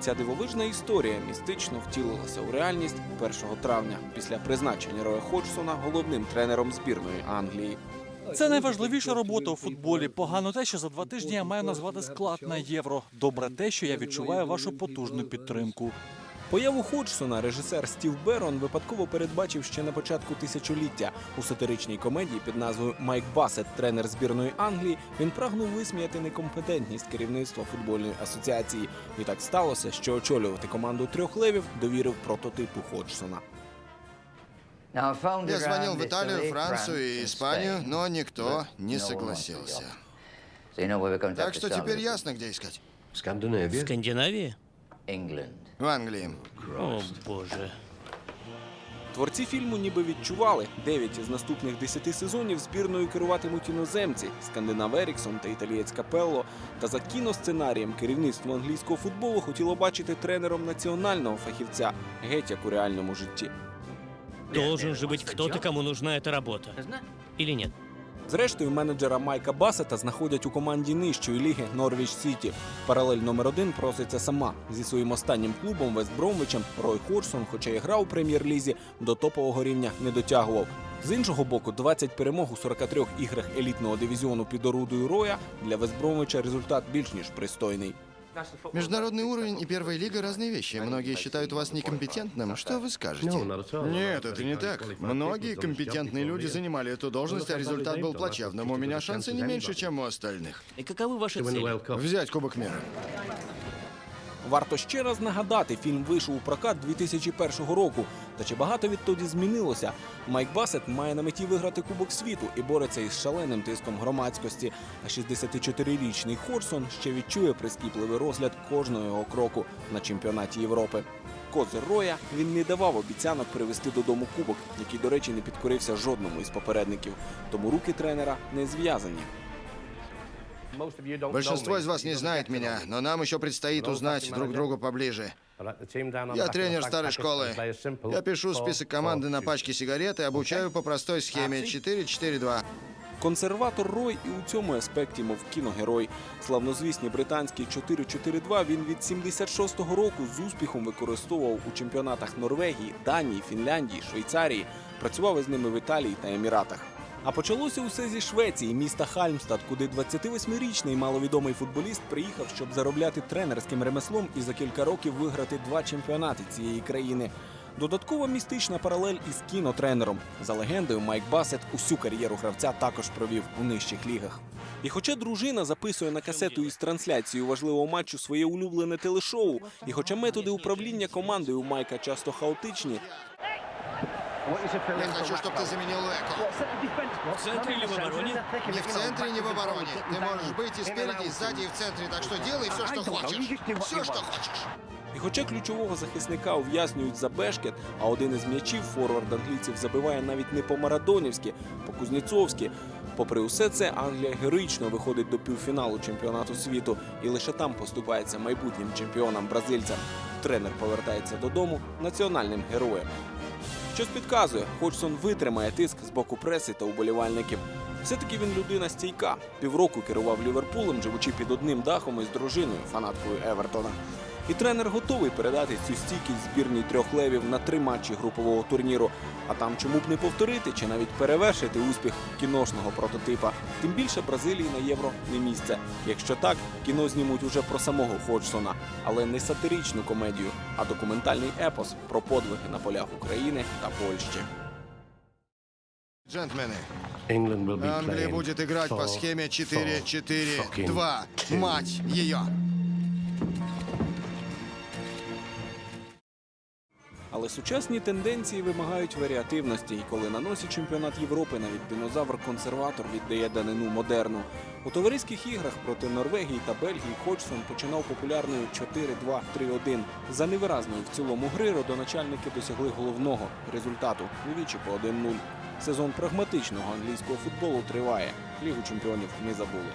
Ця дивовижна історія містично втілилася у реальність 1 травня після призначення Роя Ходжсона головним тренером збірної Англії. Це найважливіша робота у футболі. Погано те, що за два тижні я маю назвати склад на євро. Добре те, що я відчуваю вашу потужну підтримку. Появу Ходжсона режисер Стів Берон випадково передбачив ще на початку тисячоліття. У сатиричній комедії під назвою Майк Басет, тренер збірної Англії, він прагнув висміяти некомпетентність керівництва футбольної асоціації. І так сталося, що очолювати команду трьох левів довірив прототипу Ходжсона. Я звонил в Италию, Францию и Испанию, но никто не согласился. Так что теперь ясно, где искать. В Скандинавии? В Англии. О, боже. Творці фільму ніби відчували, дев'ять із наступних десяти сезонів збірною керуватимуть іноземці скандинав Еріксон та італієць Капелло. Та за кіносценарієм керівництво англійського футболу хотіло бачити тренером національного фахівця, геть як у реальному житті. Должен же быть кто-то, кому нужна эта работа. Или нет? Зрештою, менеджера Майка Басета знаходять у команді нижчої ліги Норвіч Сіті. Паралель номер один проситься сама зі своїм останнім клубом Вестбромвичем Рой Хорсон, хоча і грав у прем'єр-лізі, до топового рівня не дотягував. З іншого боку, 20 перемог у 43 іграх елітного дивізіону під орудою Роя для Вестбромвича результат більш ніж пристойний. Международный уровень и первая лига разные вещи. Многие считают вас некомпетентным. Что вы скажете? Нет, это не так. Многие компетентные люди занимали эту должность, а результат был плачевным. У меня шансы не меньше, чем у остальных. И каковы ваши цели? Взять Кубок мира. Варто ще раз нагадати, фільм вийшов у прокат 2001 року. Та чи багато відтоді змінилося? Майк Басет має на меті виграти Кубок світу і бореться із шаленим тиском громадськості. А 64-річний Хорсон ще відчує прискіпливий розгляд кожного його кроку на чемпіонаті Європи. Козир Роя він не давав обіцянок привезти додому кубок, який, до речі, не підкорився жодному із попередників. Тому руки тренера не зв'язані. Большинство из вас не знает меня, но нам еще предстоит узнать друг друга поближе. Я тренер старой школы. Я пишу список команды на пачке сигарет и обучаю по простой схеме 4-4-2. Консерватор Рой і у цьому аспекті, мов кіногерой. Славнозвісний британський 4-4-2 він від 76-го року з успіхом використовував у чемпіонатах Норвегії, Данії, Фінляндії, Швейцарії. Працював із ними в Італії та Еміратах. А почалося усе зі Швеції, міста Хальмстад, куди 28-річний маловідомий футболіст приїхав, щоб заробляти тренерським ремеслом і за кілька років виграти два чемпіонати цієї країни. Додаткова містична паралель із кінотренером. За легендою, Майк Басет усю кар'єру гравця також провів у нижчих лігах. І хоча дружина записує на касету із трансляцією важливого матчу своє улюблене телешоу, і хоча методи управління командою Майка часто хаотичні, Я хочу, чтобы ты заменил Эко. В центре или в обороне? Ни в центре, ни в обороне. Ты можешь быть и спереди, и сзади, и в центре. Так что делай все, что хочешь. Все, что хочешь. І хоча ключового захисника ув'язнюють за бешкет, а один із м'ячів форвард англійців забиває навіть не по-марадонівськи, по-кузнєцовськи. Попри усе це, Англія героїчно виходить до півфіналу чемпіонату світу і лише там поступається майбутнім чемпіонам бразильцям. Тренер повертається додому національним героєм. Щось підказує, Ходжсон витримає тиск з боку преси та уболівальників. Все-таки він людина стійка. Півроку керував Ліверпулем, живучи під одним дахом із дружиною, фанаткою Евертона. І тренер готовий передати цю стійкість збірній трьох левів на три матчі групового турніру. А там чому б не повторити чи навіть перевершити успіх кіношного прототипа. Тим більше Бразилії на євро не місце. Якщо так, кіно знімуть уже про самого Ходжсона, але не сатиричну комедію, а документальний епос про подвиги на полях України та Польщі. Be Англия будет играть по схеме for 4-4-2. Мать ее! Але сучасні тенденції вимагають варіативності, і коли на носі чемпіонат Європи навіть динозавр-консерватор віддає данину модерну. У товариських іграх проти Норвегії та Бельгії Ходжсон починав популярною 4-2-3-1. За невиразною в цілому гри родоначальники досягли головного результату двічі по 1-0. Сезон прагматичного англійського футболу триває. Лігу чемпіонів не забули.